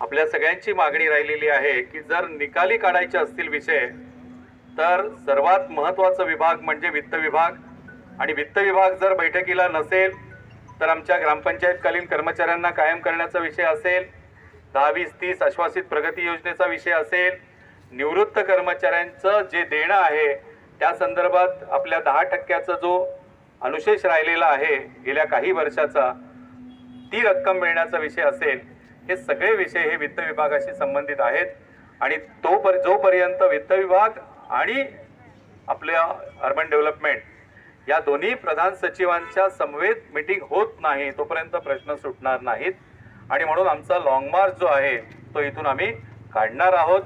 आपल्या सगळ्यांची मागणी राहिलेली आहे की जर निकाली काढायचे असतील विषय तर सर्वात महत्त्वाचा विभाग म्हणजे वित्त विभाग. आणि वित्त विभाग जर बैठकीला नसेल तर आमच्या ग्रामपंचायतकालीन कर्मचाऱ्यांना कायम करण्याचा विषय असेल दहा वीस तीस आश्वासित प्रगती योजनेचा विषय असेल निवृत्त कर्मचाऱ्यांचं जे देणं आहे त्या संदर्भात आपल्या दहा टक्क्याचा जो अनुशेष राहिलेला आहे गेल्या काही वर्षाचा ती रक्कम मिळण्याचा विषय असेल. हे सगळे विषय हे वित्त विभागाशी संबंधित आहेत. आणि तो पर जोपर्यंत वित्त विभाग आणि आपल्या अर्बन डेव्हलपमेंट या दोन्ही प्रधान सचिवांच्या समवेत मिटिंग होत नाही तोपर्यंत प्रश्न सुटणार नाहीत. आणि म्हणून आमचा लॉंग मार्च जो आहे तो इथून आम्ही काढणार आहोत.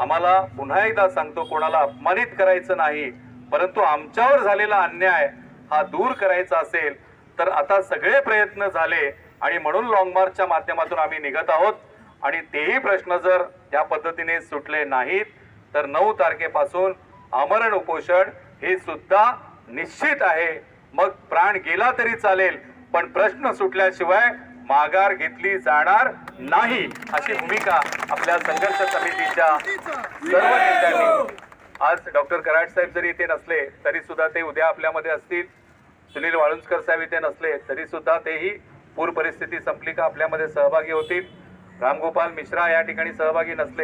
आम्हाला पुन्हा एकदा सांगतो कोणाला अपमानित करायचं नाही परंतु आमच्यावर झालेला अन्याय हा दूर करायचा असेल तर आता सगळे प्रयत्न झाले आणि म्हणून लॉंग मार्चच्या माध्यमातून आम्ही निघत आहोत. आणि तेही प्रश्न जर त्या पद्धतीने सुटले नाहीत तर नऊ तारखेपासून आमरण उपोषण हे सुद्धा निश्चित आहे. मग प्राण गेला तरी चालेल पण प्रश्न सुटल्याशिवाय माघार घेतली जाणार नाही अशी भूमिका आपल्या संघर्ष समितीच्या सर्व नेत्यांनी. आज डॉक्टर कराड साहेब जरी इथे नसले तरी सुद्धा ते उद्या आपल्यामध्ये असतील. सुनील वाळुंजकर साहेब इथे नसले तरी सुद्धा तेही पूर परिस्थिती संपली का आपल्यामध्ये सहभागी होतील? रामगोपाल मिश्रा या ठिकाणी सहभागी नसले